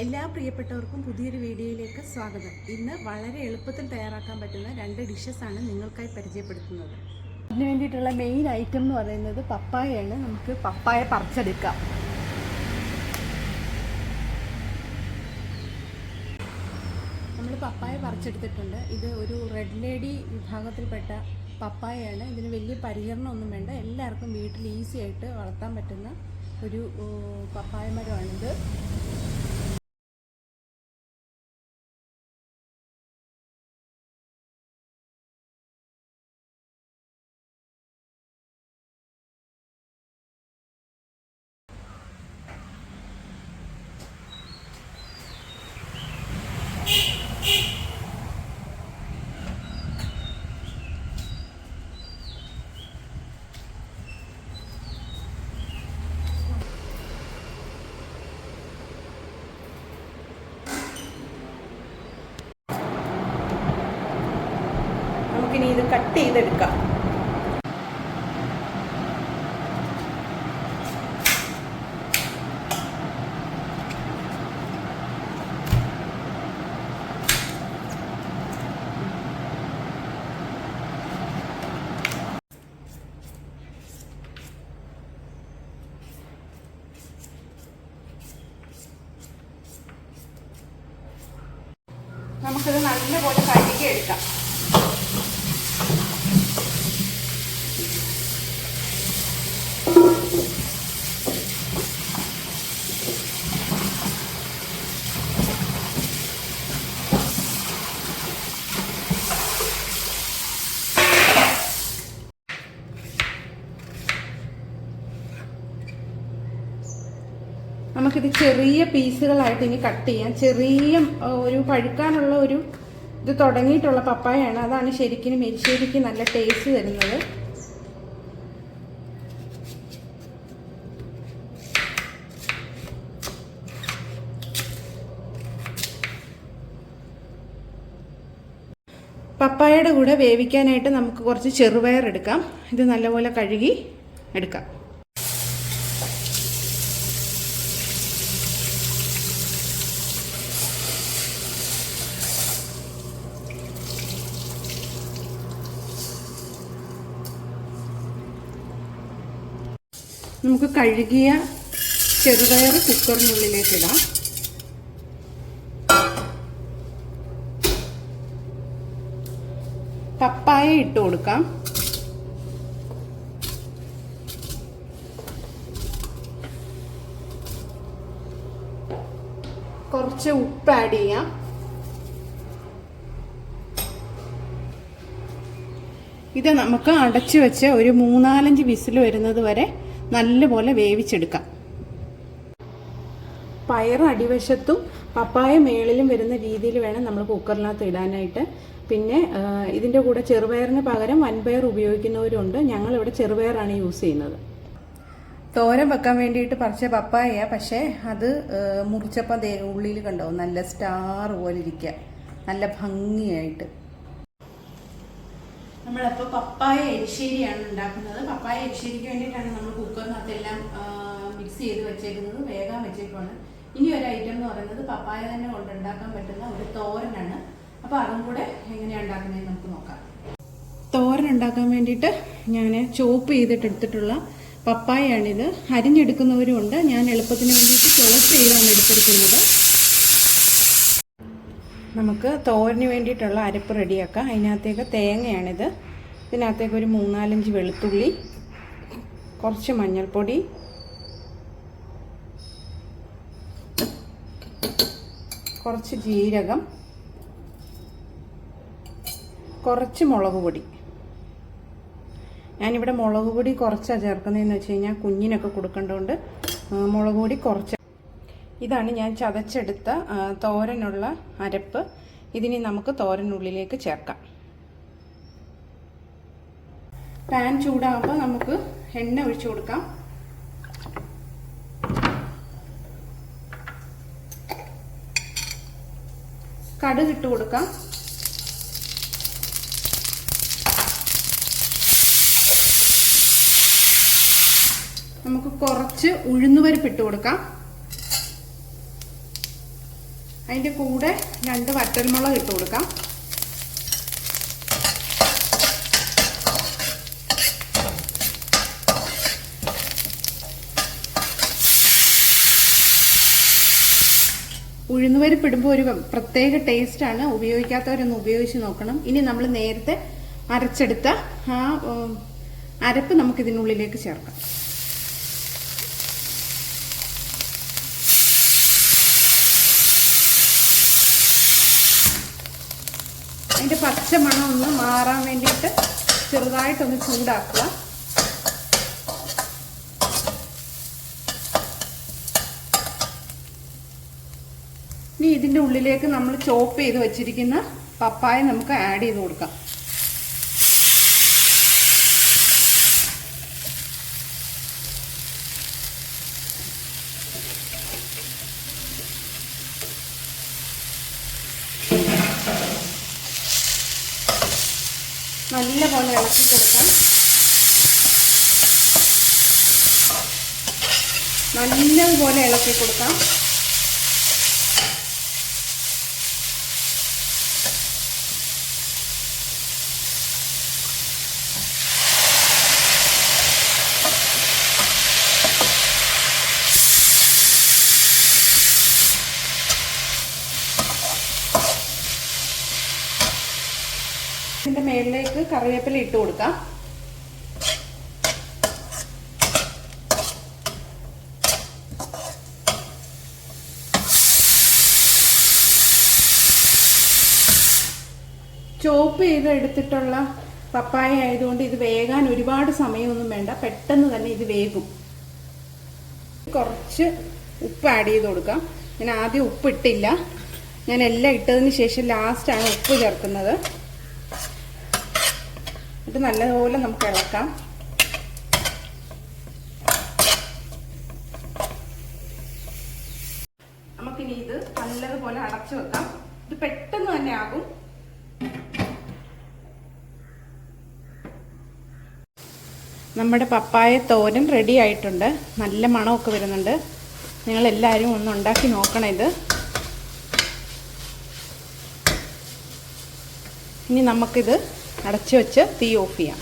എല്ലാ പ്രിയപ്പെട്ടവർക്കും പുതിയൊരു വീഡിയോയിലേക്ക് സ്വാഗതം. ഇന്ന് വളരെ എളുപ്പത്തിൽ തയ്യാറാക്കാൻ പറ്റുന്ന രണ്ട് ഡിഷസ് ആണ് നിങ്ങൾക്കായി പരിചയപ്പെടുത്തുന്നത്. അതിന് വേണ്ടിയിട്ടുള്ള മെയിൻ ഐറ്റം എന്ന് പറയുന്നത് പപ്പായയാണ്. നമുക്ക് പപ്പായ പറിച്ചെടുക്കാം. നമ്മൾ പപ്പായ പറിച്ചെടുത്തിട്ടുണ്ട്. ഇത് ഒരു റെഡ് ലേഡി വിഭാഗത്തിൽപ്പെട്ട പപ്പായയാണ്. ഇതിന് വലിയ പരിചരണമൊന്നും വേണ്ട. എല്ലാവർക്കും വീട്ടിൽ ഈസി ആയിട്ട് വളർത്താൻ പറ്റുന്ന ഒരു പപ്പായ മരമാണിത് നമുക്കിനി ഇത് കട്ട് ചെയ്തെടുക്കാം. നമുക്കിത് നല്ലപോലെ കഴുകി എടുക്കാം നമുക്കിത് ചെറിയ പീസുകളായിട്ട് ഇനി കട്ട് ചെയ്യാം. ചെറിയ ഒരു പഴുക്കാനുള്ള ഒരു ഇത് തുടങ്ങിയിട്ടുള്ള പപ്പായാണ്. അതാണ് ശരിക്കും മെരിശ്ശേരിക്ക് നല്ല ടേസ്റ്റ് തരുന്നത്. പപ്പായയുടെ കൂടെ വേവിക്കാനായിട്ട് നമുക്ക് കുറച്ച് ചെറുപയർ എടുക്കാം. ഇത് നല്ലപോലെ കഴുകി എടുക്കാം. നമുക്ക് കഴുകിയ ചെറുപയർ കുക്കറിനുള്ളിലേക്ക് ഇടാം. പപ്പായ ഇട്ട് കൊടുക്കാം. കുറച്ച് ഉപ്പ് ആഡ് ചെയ്യാം. ഇത് നമുക്ക് അടച്ചു വെച്ച് ഒരു മൂന്നാലഞ്ച് വിസിൽ വരുന്നത് വരെ നല്ലപോലെ വേവിച്ചെടുക്കാം. പയർ അടിവശത്തും പപ്പായ മേളിലും വരുന്ന രീതിയിൽ വേണം നമ്മൾ കുക്കറിനകത്ത് ഇടാനായിട്ട്. പിന്നെ ഇതിന്റെ കൂടെ ചെറുപയറിന് പകരം വൻപയർ ഉപയോഗിക്കുന്നവരുണ്ട്. ഞങ്ങളിവിടെ ചെറുപയറാണ് യൂസ് ചെയ്യുന്നത്. തോരൻ വെക്കാൻ വേണ്ടിയിട്ട് പറിച്ച പപ്പായ പക്ഷേ അത് മുറിച്ചപ്പം ഉള്ളിൽ കണ്ടോ? നല്ല സ്റ്റാർ പോലെ ഇരിക്കുക. നല്ല ഭംഗിയായിട്ട്. നമ്മളപ്പോൾ പപ്പായ എരിശ്ശേരിയാണ് ഉണ്ടാക്കുന്നത്. പപ്പായ എരിശ്ശേരിക്ക് വേണ്ടിയിട്ടാണ് നമ്മൾ കുക്കറിനകത്ത് എല്ലാം മിക്സ് ചെയ്ത് വെച്ചേക്കുന്നത്. വേഗം വെച്ചേക്കുവാണ്. ഇനി ഒരു ഐറ്റം എന്ന് പറയുന്നത് പപ്പായ തന്നെ കൊണ്ട് ഉണ്ടാക്കാൻ പറ്റുന്ന ഒരു തോരനാണ്. അപ്പോൾ അതും കൂടെ എങ്ങനെയാണ് ഉണ്ടാക്കുന്നത് നമുക്ക് നോക്കാം. തോരൻ ഉണ്ടാക്കാൻ വേണ്ടിയിട്ട് ഞാൻ ചോപ്പ് ചെയ്തിട്ട് എടുത്തിട്ടുള്ള പപ്പായയാണിത്. അരിഞ്ഞെടുക്കുന്നവരും ഉണ്ട്. ഞാൻ എളുപ്പത്തിന് വേണ്ടിയിട്ട് ചോപ്പ് ചെയ്താണ് എടുത്തിരിക്കുന്നത്. നമുക്ക് തോരന് വേണ്ടിയിട്ടുള്ള അരപ്പ് റെഡിയാക്കാം. അതിനകത്തേക്ക് തേങ്ങയാണിത്. ഇതിനകത്തേക്ക് ഒരു മൂന്നാലഞ്ച് വെളുത്തുള്ളി കുറച്ച് മഞ്ഞൾപ്പൊടി കുറച്ച് ജീരകം കുറച്ച് മുളക് പൊടി. ഞാനിവിടെ മുളക് പൊടി കുറച്ചാണ് ചേർക്കുന്നതെന്ന് വെച്ച് കഴിഞ്ഞാൽ കുഞ്ഞിനൊക്കെ കൊടുക്കേണ്ടതുകൊണ്ട് മുളക് പൊടി കുറച്ച് ഇതാണ് ഞാൻ ചതച്ചെടുത്ത തോരനുള്ള അരപ്പ്. ഇതിനി നമുക്ക് തോരനുള്ളിലേക്ക് ചേർക്കാം. പാൻ ചൂടാകുമ്പോൾ നമുക്ക് എണ്ണ ഒഴിച്ചു കൊടുക്കാം. കടുക് ഇട്ട് കൊടുക്കാം. നമുക്ക് കുറച്ച് ഉഴുന്നുപരിപ്പ് ഇട്ട് കൊടുക്കാം. അതിന്റെ കൂടെ രണ്ട് വറ്റൽമുളക് ഇട്ട് കൊടുക്കാം. ഉഴുന്നുപരിപ്പ് ഇടുമ്പോൾ ഒരു പ്രത്യേക ടേസ്റ്റാണ് ഉപയോഗിക്കാത്തവരൊന്ന് ഉപയോഗിച്ച് നോക്കണം. ഇനി നമ്മൾ നേരത്തെ അരച്ചെടുത്ത ആ അരപ്പ് നമുക്കിതിനുള്ളിലേക്ക് ചേർക്കാം. അതിന്റെ പച്ച മണം ഒന്ന് മാറാൻ വേണ്ടിയിട്ട് ചെറുതായിട്ടൊന്ന് ചൂടാക്കുക. ഇനി ഇതിന്റെ ഉള്ളിലേക്ക് നമ്മൾ ചോപ്പ് ചെയ്ത് വെച്ചിരിക്കുന്ന പപ്പായ നമുക്ക് ആഡ് ചെയ്ത് കൊടുക്കാം. നല്ല പോലെ ഇളക്കി കൊടുക്കാം. നല്ലതുപോലെ ഇളക്കി കൊടുക്കാം. കറിവേപ്പില ഇട്ട് കൊടുക്കാം. ചോപ്പ് ചെയ്ത് എടുത്തിട്ടുള്ള പപ്പായ ആയതുകൊണ്ട് ഇത് വേകാൻ ഒരുപാട് സമയമൊന്നും വേണ്ട. പെട്ടെന്ന് തന്നെ ഇത് വേകും. കുറച്ച് ഉപ്പ് ആഡ് ചെയ്ത് കൊടുക്കാം. ഞാൻ ആദ്യം ഉപ്പ് ഇട്ടില്ല ഞാൻ എല്ലാം ഇട്ടതിന് ശേഷം ലാസ്റ്റാണ് ഉപ്പ് ചേർക്കുന്നത്. ഇത് നല്ലതുപോലെ നമുക്ക് ഇളക്കാം. നമുക്കിനി ഇത് നല്ലതുപോലെ അടച്ചു വെക്കാം. ഇത് പെട്ടെന്ന് തന്നെ ആകും. നമ്മുടെ പപ്പായ തോരൻ റെഡി ആയിട്ടുണ്ട്. നല്ല മണമൊക്കെ വരുന്നുണ്ട്. നിങ്ങൾ എല്ലാവരും ഒന്ന് ഉണ്ടാക്കി നോക്കണം ഇത്. ഇനി നമുക്കിത് അടച്ചു വെച്ച് തീ ഓഫ് ചെയ്യാം.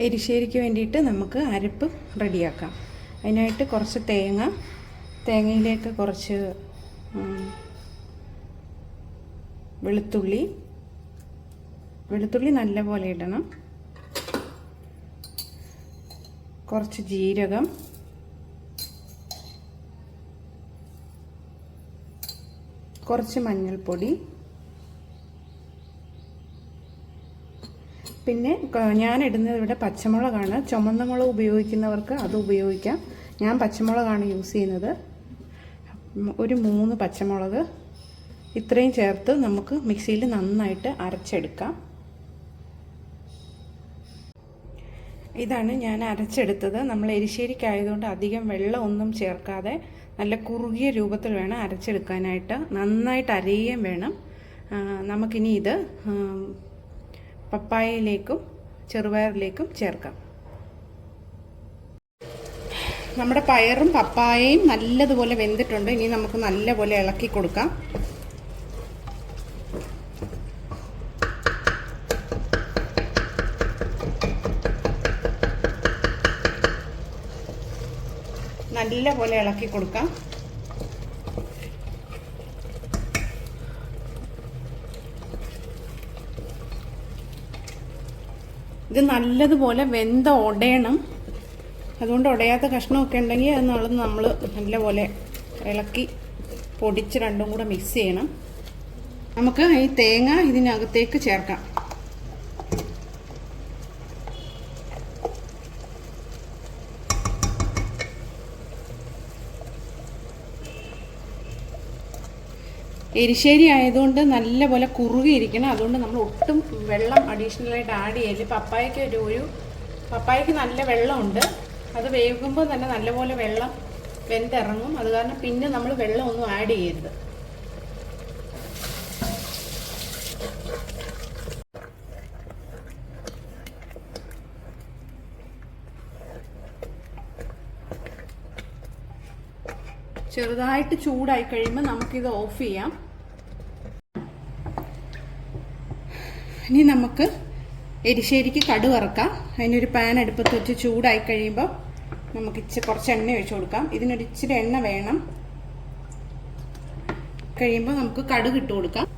എരിശ്ശേരിക്ക് വേണ്ടിയിട്ട് നമുക്ക് അരപ്പ് റെഡിയാക്കാം. അതിനായിട്ട് കുറച്ച് തേങ്ങ തേങ്ങയിലേക്ക് കുറച്ച് വെളുത്തുള്ളി വെളുത്തുള്ളി നല്ലപോലെ ഇടണം. കുറച്ച് ജീരകം. കുറച്ച് മഞ്ഞൾപ്പൊടി. പിന്നെ ഞാനിടുന്നത് ഇവിടെ പച്ചമുളകാണ്. ചുമന്ന മുളക് ഉപയോഗിക്കുന്നവർക്ക് അത് ഉപയോഗിക്കാം. ഞാൻ പച്ചമുളകാണ് യൂസ് ചെയ്യുന്നത്. ഒരു മൂന്ന് പച്ചമുളക് ഇത്രയും ചേർത്ത് നമുക്ക് മിക്സിയിൽ നന്നായിട്ട് അരച്ചെടുക്കാം. ഇതാണ് ഞാൻ അരച്ചെടുത്തത്. നമ്മൾ എരിശ്ശേരിക്കായതുകൊണ്ട് അധികം വെള്ളം ഒന്നും ചേർക്കാതെ നല്ല കുറുകിയ രൂപത്തിൽ വേണം അരച്ചെടുക്കാനായിട്ട്. നന്നായിട്ട് അരയുകയും വേണം. നമുക്കിനി ഇത് പപ്പായയിലേക്കും ചെറുപയറിലേക്കും ചേർക്കാം. നമ്മുടെ പയറും പപ്പായയും നല്ലതുപോലെ വെന്തിട്ടുണ്ട്. ഇനി നമുക്ക് നല്ലപോലെ ഇളക്കി കൊടുക്കാം. നല്ലപോലെ ഇളക്കി കൊടുക്കാം. ഇത് നല്ലതുപോലെ വെന്ത ഉടയണം അതുകൊണ്ട് ഉടയാത്ത കഷ്ണമൊക്കെ ഉണ്ടെങ്കിൽ അത് നമ്മൾ നമ്മൾ നല്ലപോലെ ഇളക്കി പൊടിച്ച് രണ്ടും കൂടെ മിക്സ് ചെയ്യണം. നമുക്ക് ഈ തേങ്ങ ഇതിനകത്തേക്ക് ചേർക്കാം. എരിശ്ശേരി ആയതുകൊണ്ട് നല്ലപോലെ കുറുകിയിരിക്കണം. അതുകൊണ്ട് നമ്മൾ ഒട്ടും വെള്ളം അഡീഷണലായിട്ട് ആഡ് ചെയ്യൽ പപ്പായക്ക് ഒരു ഒരു പപ്പായയ്ക്ക് നല്ല വെള്ളമുണ്ട്. അത് വേകുമ്പോൾ തന്നെ നല്ലപോലെ വെള്ളം വെന്തിറങ്ങും. അത് കാരണം പിന്നെ നമ്മൾ വെള്ളം ഒന്നും ആഡ് ചെയ്യരുത്. ചെറുതായിട്ട് ചൂടായി കഴിയുമ്പോൾ നമുക്കിത് ഓഫ് ചെയ്യാം. ഇനി നമുക്ക് എരിശ്ശേരിക്ക് കടു വറക്കാം. അതിനൊരു പാൻ അടുപ്പത്ത് വെച്ച് ചൂടായി കഴിയുമ്പോൾ നമുക്ക് ഇച്ചിരി കുറച്ച് എണ്ണ ഒഴിച്ചു കൊടുക്കാം. ഇതിനൊരു ഇച്ചിരി എണ്ണ വേണം. കഴിയുമ്പോൾ നമുക്ക് കടുക് ഇട്ട് കൊടുക്കാം.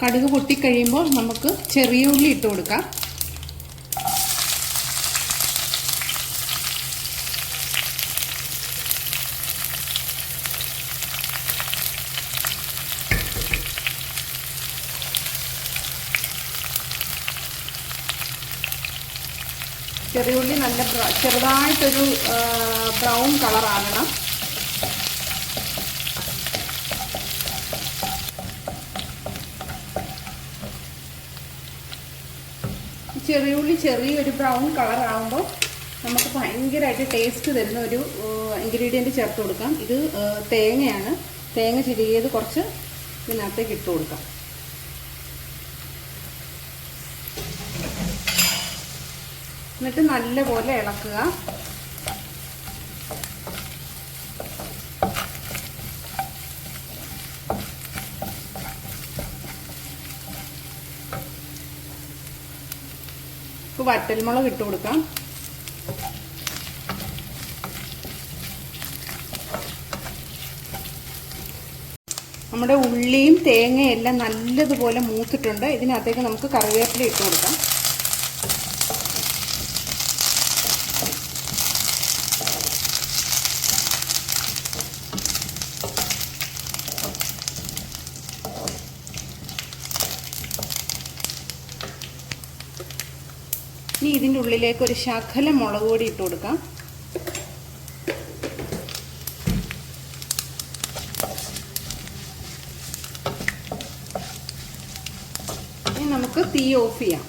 കടുക് പൊട്ടിക്കഴിയുമ്പോൾ നമുക്ക് ചെറിയ ഉള്ളി ഇട്ട് കൊടുക്കാം. ചെറിയ ഉള്ളി നല്ല ചെറുതായിട്ടൊരു ബ്രൗൺ കളറാകണം ചെറിയുള്ളി ചെറിയൊരു ബ്രൗൺ കളർ ആകുമ്പോൾ നമുക്ക് ഭയങ്കരമായിട്ട് ടേസ്റ്റ് തരുന്ന ഒരു ഇൻഗ്രീഡിയന്റ് ചേർത്ത് കൊടുക്കാം. ഇത് തേങ്ങയാണ്. തേങ്ങ ചിരിയത് കുറച്ച് ഇതിനകത്തേക്ക് ഇട്ട് കൊടുക്കാം. എന്നിട്ട് നല്ലപോലെ ഇളക്കുക. വറ്റൽമുളക് ഇട്ട് കൊടുക്കാം. നമ്മുടെ ഉള്ളിയും തേങ്ങയും എല്ലാം നല്ലതുപോലെ മൂത്തിട്ടുണ്ട്. ഇതിനകത്തേക്ക് നമുക്ക് കറിവേപ്പില ഇട്ട് കൊടുക്കാം. ഇനി ഇതിന്റെ ഉള്ളിലേക്ക് ഒരു ശകലം മുളക് പൊടി ഇട്ട് കൊടുക്കാം. ഇനി നമുക്ക് തീ ഓഫ് ചെയ്യാം.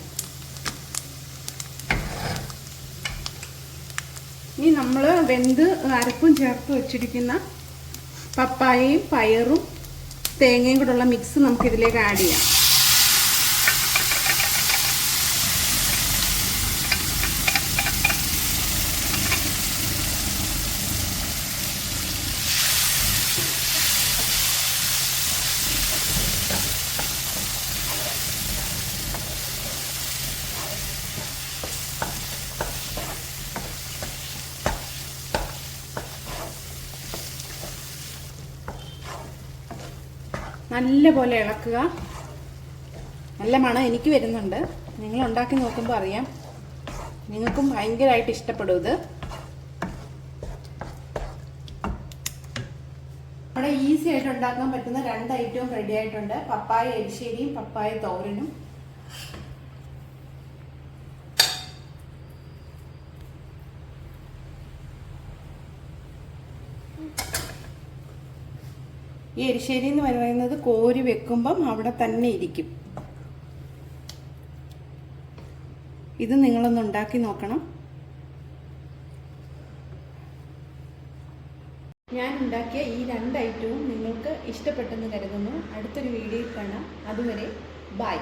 ഇനി നമ്മൾ വെന്ത് അരപ്പും ചേർത്ത് വെച്ചിരിക്കുന്ന പപ്പായയും പയറും തേങ്ങയും കൂടെയുള്ള മിക്സ് നമുക്ക് ഇതിലേക്ക് ആഡ് ചെയ്യാം. നല്ലപോലെ ഇളക്കുക. നല്ല മണം എനിക്ക് വരുന്നുണ്ട്. നിങ്ങൾ ഉണ്ടാക്കി നോക്കുമ്പോൾ അറിയാം. നിങ്ങൾക്കും ഭയങ്കരമായിട്ട് ഇഷ്ടപ്പെടും ഇത്. അവിടെ ഈസി ആയിട്ട് ഉണ്ടാക്കാൻ പറ്റുന്ന രണ്ട് ഐറ്റവും റെഡി ആയിട്ടുണ്ട്. പപ്പായ എരിശ്ശേരിയും പപ്പായ തോരനും. ഈ എരിശ്ശേരി എന്ന് പറയുന്നത് കോരി വെക്കുമ്പം അവിടെ തന്നെ ഇരിക്കും. ഇത് നിങ്ങളൊന്ന് ഉണ്ടാക്കി നോക്കണം. ഞാൻ ഉണ്ടാക്കിയ ഈ രണ്ട് ഐറ്റവും നിങ്ങൾക്ക് ഇഷ്ടപ്പെട്ടെന്ന് കരുതുന്നു. അടുത്തൊരു വീഡിയോയിൽ കാണാം. അതുവരെ ബൈ.